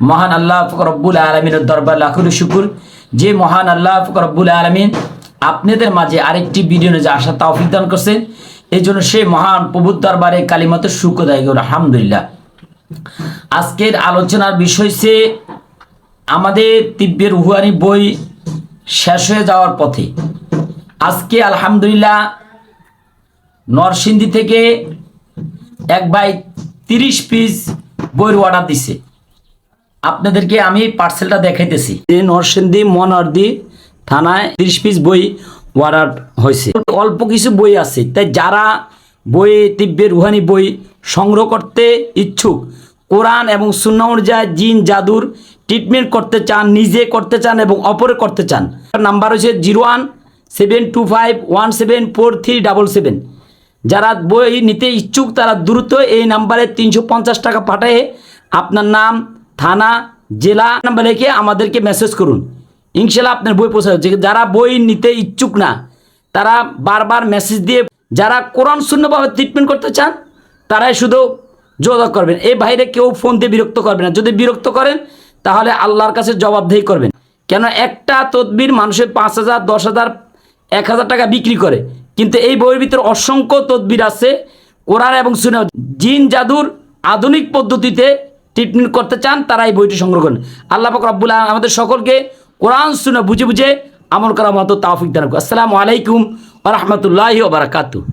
মহান আল্লাহ রব্বুল দরবার যে মহান আল্লাহ পাক রব্বুল আলামিন আপনাদের মাঝে আরেকটি ভিডিও নিয়ে আসা তৌফিক দান করছেন এই জন্য সে মহান প্রভুর দরবারে কালিমাতে শুকর দায়ী আলহামদুলিল্লাহ। আজকের আলোচনার বিষয় হচ্ছে আমাদের তিব্বের রুহানি বই শেষ হয়ে যাওয়ার পথে। আজকে আলহামদুলিল্লাহ নরসিংদী থেকে এক বাই তিরিশ পিস বইয়ের অর্ডার দিছে। আপনাদেরকে আমি পার্সেলটা দেখাইতেছি। নরসিংদী মনার্দি থানায় তিরিশ পিস বই অর্ডার হয়েছে। অল্প কিছু বই আছে। তাই যারা বই তিব্বের রুহানি বই সংগ্রহ করতে ইচ্ছুক। কোরআন এবং সুন্না অনুযায়ী জিন, জাদুর ট্রিটমেন্ট করতে চান, নিজে করতে চান এবং অপরে করতে চান। নাম্বার হচ্ছে zero one seven two five one seven four three double seven. যারা বই নিতে ইচ্ছুক, তারা দ্রুত এই নাম্বারে তিনশো পঞ্চাশ টাকা পাঠিয়ে আপনার নাম, থানা, জেলা নাম্বার রেখে আমাদেরকে মেসেজ করুন। ইনশাল্লাহ আপনার বই পৌঁছাবে যে যারা বই নিতে ইচ্ছুক না, তারা বারবার মেসেজ দিয়ে, যারা কোরআন শূন্যভাবে ট্রিটমেন্ট করতে চান তারাই শুধু যোগাযোগ করবেন। এই বাইরে কেউ ফোন দিয়ে বিরক্ত করবে না। যদি বিরক্ত করেন, তাহলে আল্লাহর কাছে জবাবদেহি করবেন। কেন একটা তদবির মানুষের পাঁচ হাজার, দশ হাজার, এক হাজার টাকা বিক্রি করে। কিন্তু এই বইয়ের ভিতরে অসংখ্য তদবির আছে, কোরআন এবং সুনা জিন, জাদুর আধুনিক পদ্ধতিতে ট্রিটমেন্ট করতে চান তারা এই বইটি সংগ্রহ করেন। আল্লাহ পাক রব্বুল আমাদের সকলকে কোরআন সুনা বুঝে বুঝে আমল করার মতো তাওফিক দান। আসসালামু আলাইকুম রাহমাতুল্লাহি ওয়া বারাকাতুহু।